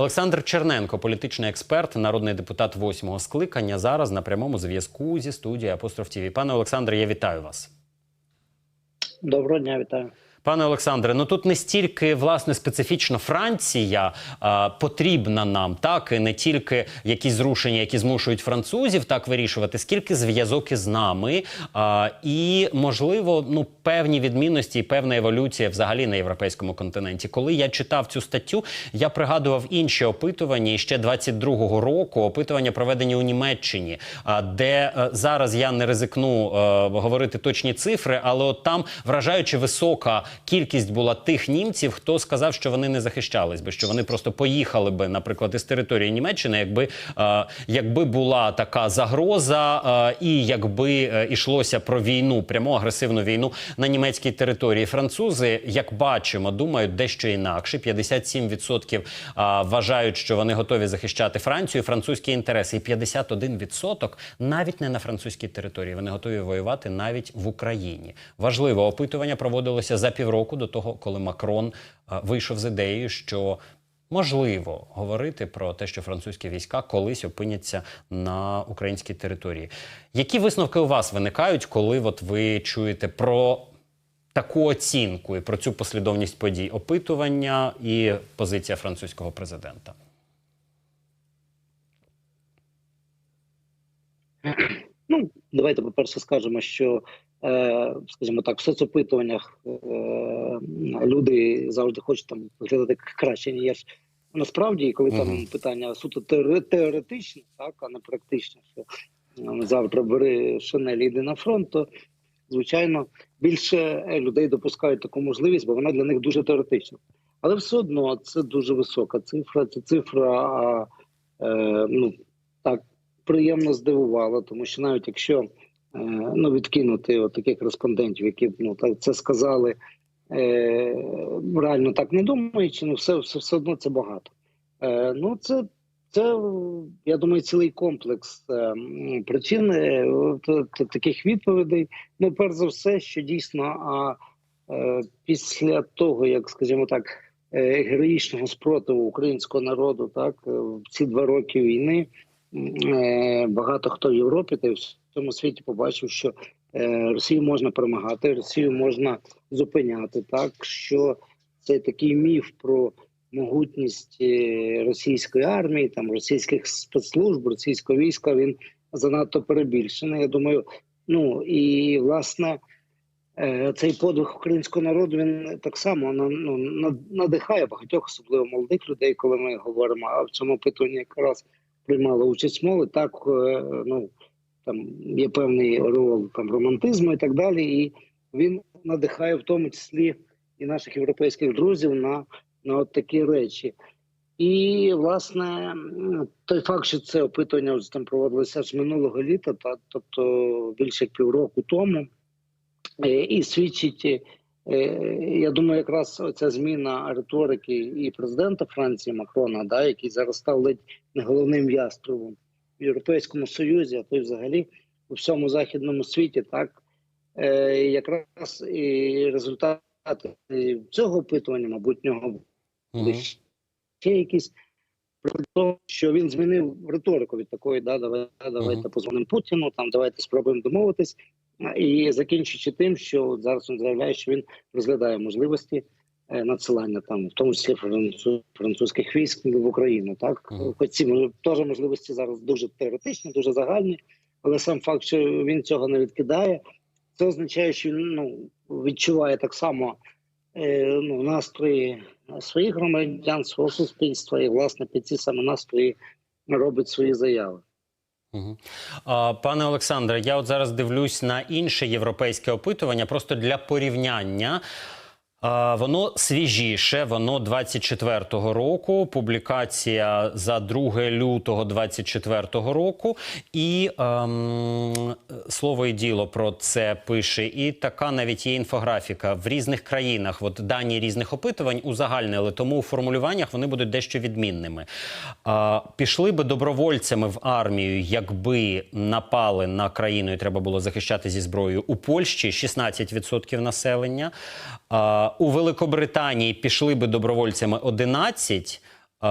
Олександр Черненко, політичний експерт, народний депутат восьмого скликання. Зараз на прямому зв'язку зі студією Апостроф ТІВІ. Пане Олександре, я вітаю вас. Доброго дня, вітаю. Пане Олександре, ну тут не стільки власне специфічно Франція а, потрібна нам, так і не тільки якісь зрушення, які змушують французів так вирішувати, скільки зв'язок із нами, а, і можливо, ну певні відмінності і певна еволюція взагалі на європейському континенті. Коли я читав цю статтю, я пригадував інші опитування ще 22-го року. Опитування проведені у Німеччині, а, де е, зараз я не ризикну е, говорити точні цифри, але от там вражаючи висока кількість була тих німців, хто сказав, що вони не захищались би, що вони просто поїхали би, наприклад, із території Німеччини, якби, е, якби була така загроза, е, і якби е, йшлося про війну, пряму агресивну війну на німецькій території. Французи, як бачимо, думають дещо інакше. 57% е, вважають, що вони готові захищати Францію, французькі інтереси, і 51% навіть не на французькій території. Вони готові воювати навіть в Україні. Важливо опитування проводилося за півроку до того, коли Макрон е, вийшов з ідеєю, що можливо говорити про те, що французькі війська колись опиняться на українській території. Які висновки у вас виникають, коли от ви чуєте про таку оцінку і про цю послідовність подій опитування і позиція французького президента? Ну, давайте, по-перше, скажемо, що, скажімо так, в соцопитуваннях е, люди завжди хочуть там виглядати краще, ніж насправді, коли там Мгм. питання суто теоре- теоретичне, так, а не практичне, що е, завтра бери шинель і йди на фронт, то звичайно більше е, людей допускають таку можливість, бо вона для них дуже теоретична. Але все одно це дуже висока цифра. Це цифра, е, ну так приємно здивувала, тому що навіть якщо е, ну відкинути от таких респондентів, які ну так це сказали, е, реально так не думаючи, ну все, все, все одно це багато. Е, ну це. Це я думаю, цілий комплекс е, причин е, таких відповідей. Ну, перш за все, що дійсно, а е, після того, як скажімо так, е, героїчного спротиву українського народу, так е, ці два роки війни, е, багато хто в Європі та в всьому світі побачив, що е, Росію можна перемагати, Росію можна зупиняти, так що це такий міф про могутність е, російської армії, там російських спецслужб, російського війська. Він занадто перебільшений. Я думаю, ну і власне. е, Цей подвиг українського народу він так само ну, на- надихає багатьох, особливо молодих людей, коли ми говоримо. А в цьому питанні якраз приймала участь молодь. Так ну там є певний рол там романтизму і так далі. І він надихає в тому числі і наших європейських друзів на, на от такі речі. І власне той факт, що це опитування ось там проводилося з минулого літа, та тобто більше як півроку тому, е, і свідчить. е, Я думаю, якраз ця зміна риторики і президента Франції Макрона, да, який зараз став ледь не головним яструбом в Європейському Союзі, а то й взагалі у всьому західному світі, так е, якраз і результати цього опитування, мабуть, нього були Мгм. ще якісь тому, що він змінив риторику від такої, да, давайте, давайте Мгм. позвонимо Путіну, там давайте спробуємо домовитись. І закінчуючи тим, що от зараз він заявляє, що він розглядає можливості надсилання там, в тому числі француз, французьких військ в Україну. Так, Мгм. хоч ці теж можливості зараз дуже теоретичні, дуже загальні, але сам факт, що він цього не відкидає, це означає, що він ну відчуває так само е, ну, настрої своїх громадян, свого суспільства, і власне під ці саме настрої робить свої заяви. Пане Олександре, я от зараз дивлюсь на інше європейське опитування, просто для порівняння. Воно свіжіше, воно 24-го року. Публікація за 2 лютого 24-го року. І ем, слово і діло про це пише. І така навіть є інфографіка в різних країнах. От дані різних опитувань узагальнили, тому у формулюваннях вони будуть дещо відмінними. А, пішли би добровольцями в армію, якби напали на країну і треба було захищати зі зброєю у Польщі 16% населення. А, у Великобританії пішли би добровольцями 11%. Е,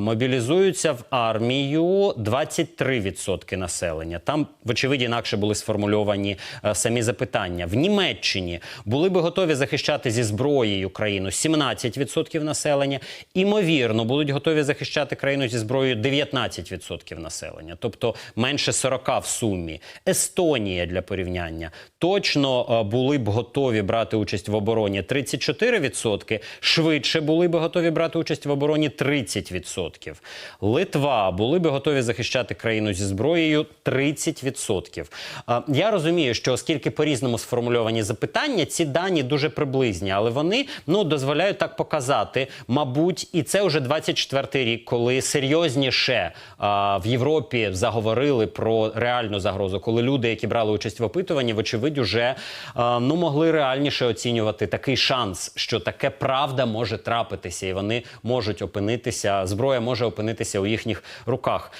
мобілізуються в армію 23% населення. Там, вочевидь, інакше були сформульовані е, самі запитання. В Німеччині були би готові захищати зі зброєю країну 17% населення. Імовірно, будуть готові захищати країну зі зброєю 19% населення, тобто менше 40 в сумі. Естонія для порівняння точно е, були б готові брати участь в обороні 34%, швидше були б готові брати участь в обороні 30%. Литва були б готові захищати країну зі зброєю 30%. Е, Я розумію, що оскільки по-різному сформульовані запитання, ці дані дуже приблизні, але вони ну дозволяють так показати. Мабуть, і це вже 24-й рік, коли серйозніше в Європі заговорили про реальну загрозу, коли люди, які брали участь в опитуванні, вочевидь, уже ну могли реальніше оцінювати такий шанс, що таке правда може трапитися, і вони можуть опинитися. Зброя може опинитися у їхніх руках.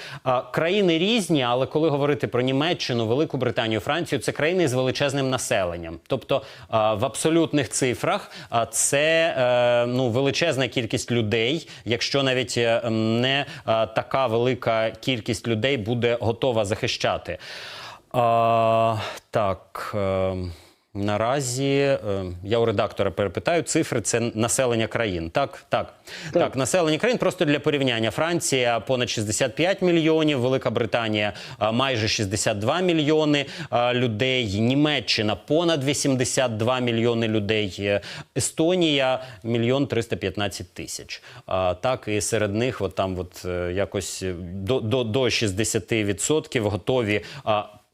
Країни різні, але коли говорити про Німеччину, Велику Британію, Францію, це країни з величезним населенням. Тобто в абсолютних цифрах це е, ну величезна кількість людей, якщо навіть е, не така велика кількість людей буде готова захищати. А, так. Е, Наразі е, я у редактора перепитаю цифри. Це населення країн. Так, так, так, населення країн просто для порівняння. Франція понад 65 мільйонів, Велика Британія а, майже 62 мільйони людей. Німеччина понад 82 мільйони людей. Е, Естонія мільйон 315 тисяч. А, так і серед них, от там, от е, якось е, до, до, до 60% готові.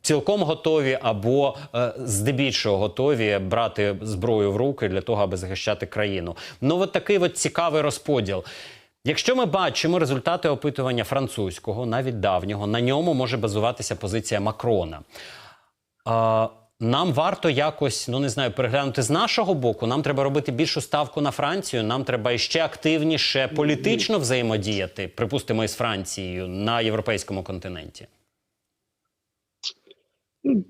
Цілком готові або е, здебільшого готові брати зброю в руки для того, аби захищати країну. Ну, от такий от цікавий розподіл. Якщо ми бачимо результати опитування французького, навіть давнього, на ньому може базуватися позиція Макрона. Нам варто якось, ну не знаю, переглянути з нашого боку. Нам треба робити більшу ставку на Францію. Нам треба іще активніше політично взаємодіяти, припустимо, із Францією на європейському континенті. Ну,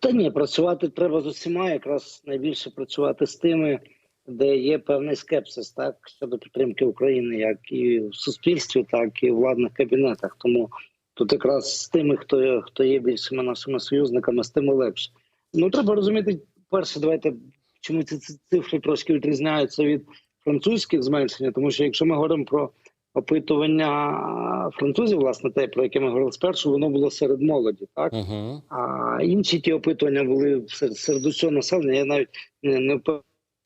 Та ні, працювати треба з усіма, якраз найбільше працювати з тими, де є певний скепсис, так щодо підтримки України, як і в суспільстві, так і в владних кабінетах. Тому тут якраз з тими, хто хто є більшими нашими союзниками, з тими легше. Ну треба розуміти, перше, давайте чому ці цифри трошки відрізняються від французьких зменшення, тому що якщо ми говоримо про опитування французів, власне, те, про яке ми говорили спершу, воно було серед молоді, так Угу. а інші ті опитування були серед, серед усього населення. Я навіть не, не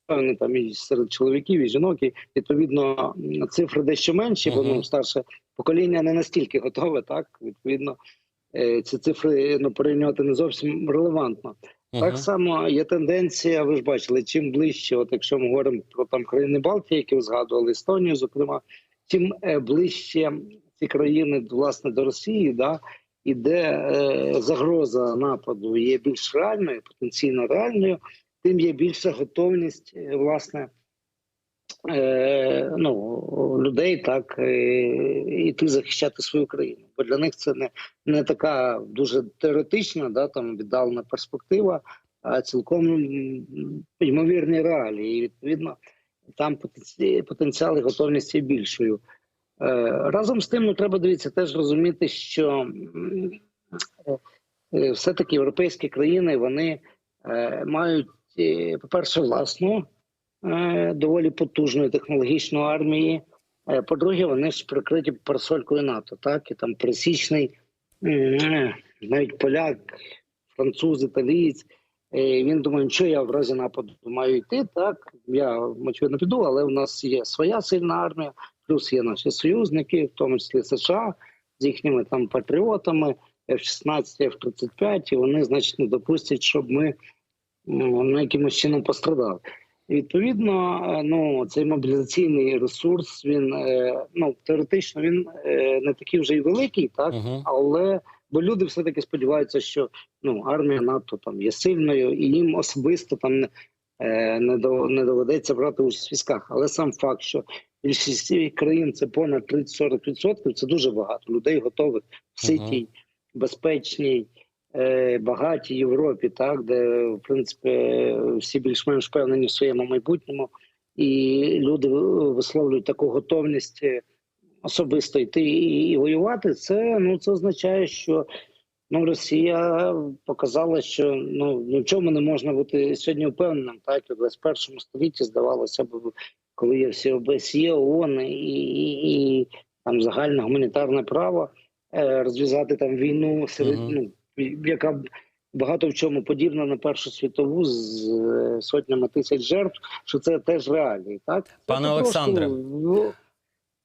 впевнений там і серед чоловіків, і жінок. І відповідно цифри дещо менші, бо Мгм. ну, старше покоління не настільки готове. Так відповідно, е, ці цифри ну, порівнювати не зовсім релевантно. Так само є тенденція. Ви ж бачили, чим ближче, от якщо ми говоримо про там країни Балтії, які ви згадували Естонію, зокрема, чим е, ближче ці країни власне до Росії, да і де е, загроза нападу є більш реальною, потенційно реальною, тим є більша готовність е, власне е, ну, людей так е, іти захищати свою країну. Бо для них це не, не така дуже теоретична, да, там віддалена перспектива, а цілком ймовірні реалії. І відповідно там потенці- потенціал і готовність є більшою. Е, Разом з тим, ну треба дивитися, теж розуміти, що е, все-таки європейські країни вони е, мають, по-перше, власну доволі потужну технологічну армію. По-друге, вони ж прикриті парасолькою НАТО, так і там пересічний навіть поляк, француз, італієць. Е, Він думає, що я в разі нападу маю йти. Так я очевидно піду, але у нас є своя сильна армія, плюс є наші союзники, в тому числі США, з їхніми там патріотами, F-16, F-35, і вони, значить, не допустять, щоб ми ну, якимось чином пострадали. І, Відповідно, е, ну цей мобілізаційний ресурс, він е, ну теоретично він е, не такий вже й великий, так Угу. але бо люди все таки сподіваються, що ну армія НАТО там є сильною, і їм особисто там не, е, не, до, не доведеться брати участь в військах. Але сам факт, що більшість країн це понад 30-40%, це дуже багато людей готових в ситій, безпечній, е, багатій Європі, так де в принципі всі більш-менш впевнені в своєму майбутньому, і люди висловлюють таку готовність. Особисто йти і, і воювати, це ну це означає, що ну Росія показала, що ну в чому не можна бути сьогодні впевненим. Так в 21 столітті здавалося б, коли є всі ОБСЄ, ООН і, і, і там загальне гуманітарне право е, розв'язати там війну серед Мгм. ну яка багато в чому подібна на Першу світову з сотнями тисяч жертв, що це теж реалії, так Пане Олександре, ну,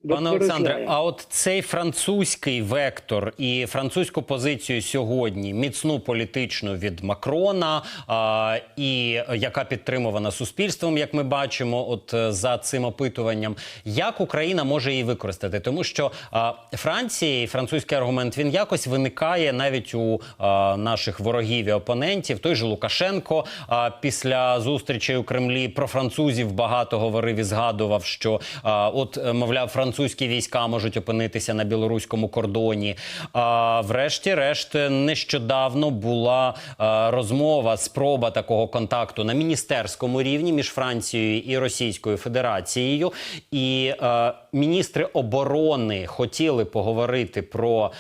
Пане Олександре, а от цей французький вектор і французьку позицію сьогодні, міцну політичну від Макрона, а, і яка підтримувана суспільством, як ми бачимо, от е, за цим опитуванням, як Україна може її використати? Тому що а, Франція і французький аргумент він якось виникає навіть у а, наших ворогів і опонентів. Той же Лукашенко а, після зустрічей у Кремлі про французів багато говорив і згадував, що а, от е, мовляв, французькі війська можуть опинитися на білоруському кордоні. А врешті-решт, нещодавно була розмова, спроба такого контакту на міністерському рівні між Францією і Російською Федерацією. І міністри оборони хотіли поговорити про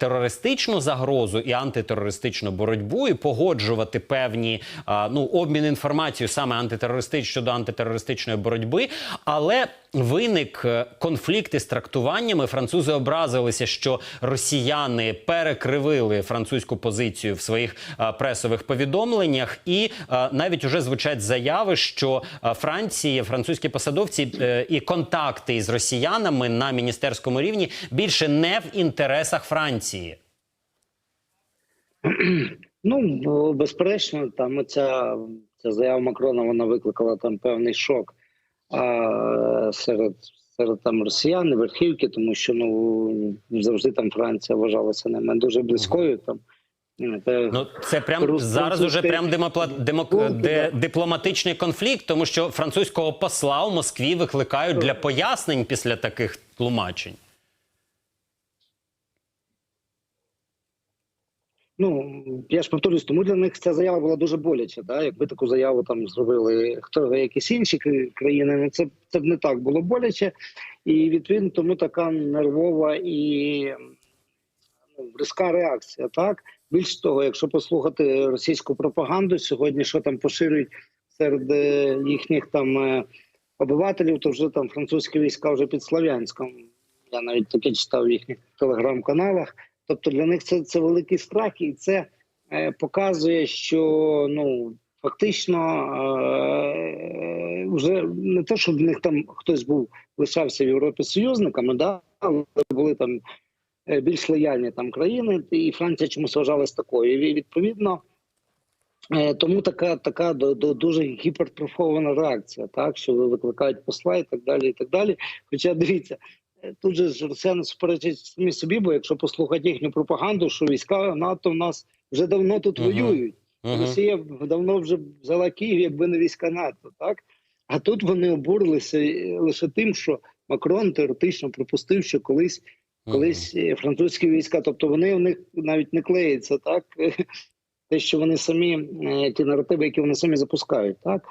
терористичну загрозу і антитерористичну боротьбу, і погоджувати певні ну обмін інформацією саме антитерористич щодо антитерористичної боротьби, але виник е, конфлікт із трактуваннями. Французи образилися, що росіяни перекривили французьку позицію в своїх е, пресових повідомленнях, і е, навіть уже звучать заяви, що Франції, французькі посадовці і контакти із росіянами на міністерському рівні більше не в інтересах Франції. Ну безперечно, там ця, ця заява Макрона вона викликала там певний шок серед серед там росіян, і верхівки, тому що ну завжди там Франція вважалася ними дуже близькою. Там Ну, те- Ну це прям Рус- зараз уже французький- прям демопла... демок... Де... дипломатичний конфлікт, тому що французького посла у Москві викликають для пояснень після таких тлумачень. Ну я ж повторюсь, тому для них ця заява була дуже боляча. Да? Якби таку заяву там зробили хто якісь інші країни, ну це, це б не так було боляче, і відповідно тому така нервова і ну, різка реакція. Так більш того, якщо послухати російську пропаганду сьогодні, що там поширюють серед е, їхніх там е, обивателів, то вже там французькі війська вже під Слов'янськом. Я навіть таке читав в їхніх телеграм-каналах. Тобто для них це, це великий страх, і це е, показує, що ну фактично е, вже не те, щоб в них там хтось був лишався в Європі союзниками, да, але були там е, більш лояльні там країни, і Франція чомусь вважалась такою. І відповідно. Е, Тому така така до, до дуже гіпертрофована реакція, так що викликають посла і так далі. І так далі. Хоча дивіться, тут же ж росіяни суперечать самі собі, бо якщо послухати їхню пропагаду, що війська НАТО в нас вже давно тут Мгм. воюють. Мгм. Росія давно вже взяла Київ, якби не війська НАТО, так а тут вони обурилися е, лише тим, що Макрон теоретично припустив, що колись колись е, французькі війська, тобто вони у них навіть не клеїться, так те, що вони самі е, ті наративи, які вони самі запускають, так.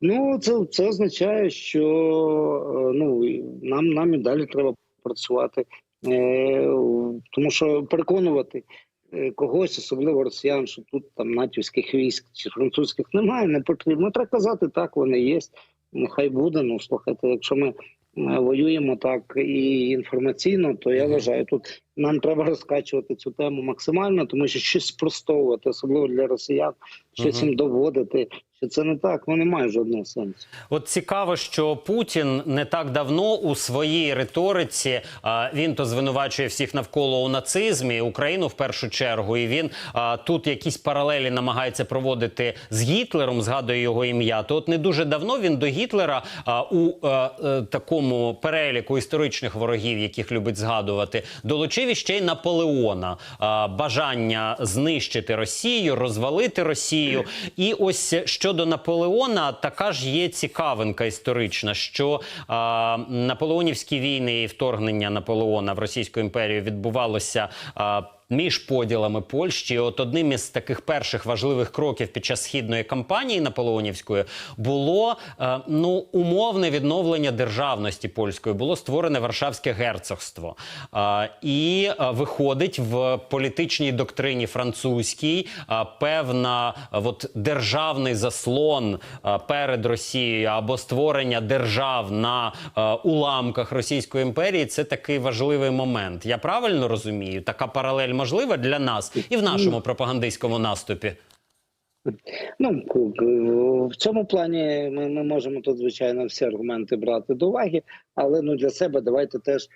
Ну, це, це означає, що е, ну нам, нам і далі треба працювати, е, тому що переконувати е, когось, особливо росіян, що тут там натівських військ чи французьких немає, не потрібно. Треба казати, так вони є. Нехай буде. Ну слухайте, якщо ми воюємо так і інформаційно, то я вважаю, тут нам треба розкачувати цю тему максимально, тому що щось спростовувати, особливо для росіян, щось їм доводити, що це не так, ну немає жодного сенсу. От цікаво, що Путін не так давно у своїй риториці він то звинувачує всіх навколо у нацизмі, Україну в першу чергу, і він тут якісь паралелі намагається проводити з Гітлером, згадує його ім'я. То от не дуже давно він до Гітлера а, у а, е, такому переліку історичних ворогів, яких любить згадувати, долучив іще й Наполеона, бажання знищити Росію, розвалити Росію. І ось щодо Наполеона, така ж є цікавинка історична, що а, наполеонівські війни і вторгнення Наполеона в Російську імперію відбувалося. А, між поділами Польщі. От одним із таких перших важливих кроків під час східної кампанії Наполеонівської було е, ну умовне відновлення державності польської. Було створене Варшавське герцогство. Е, і е, виходить в політичній доктрині французькій е, певна е, от державний заслон е, перед Росією або створення держав на е, уламках Російської імперії. Це такий важливий момент. Я правильно розумію? Така паралель можлива для нас і в нашому пропагандистському наступі. Ну в цьому плані ми, ми можемо тут, звичайно, всі аргументи брати до уваги, але ну для себе давайте теж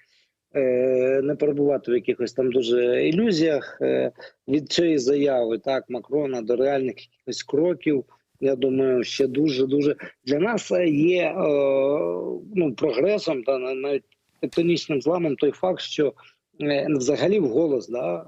е, не перебувати в якихось там дуже ілюзіях е, від цієї заяви, так, Макрона до реальних якихось кроків. Я думаю, ще дуже дуже для нас є е, ну прогресом та навіть тектонічним зламом той факт, що взагалі вголос да,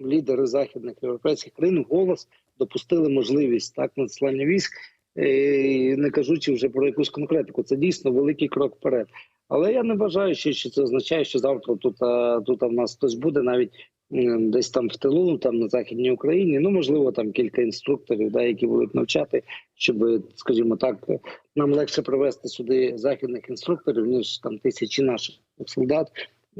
лідери західних європейських країн вголос допустили можливість так надсилання військ, е, не кажучи вже про якусь конкретику. Це дійсно великий крок вперед. Але я не вважаю, що, це означає, що завтра тут, а, тут в нас хтось буде навіть десь там в тилу, там на західній Україні. Ну можливо, там кілька інструкторів, да, які будуть навчати, щоб, скажімо так, нам легше привести сюди західних інструкторів, ніж там тисячі наших солдат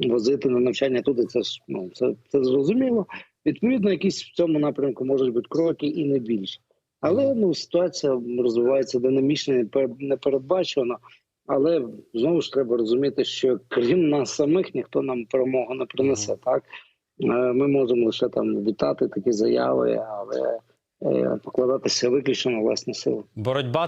возити на навчання туди. Це ж ну це, це зрозуміло. Відповідно, якісь в цьому напрямку можуть бути кроки і не більше. Але ну ситуація розвивається динамічно, і пер- непередбачувано. Але знову ж треба розуміти, що крім нас самих ніхто нам перемогу не принесе. Так Е, ми можемо лише там вітати такі заяви, але е, покладатися виключно на власні сили. Боротьба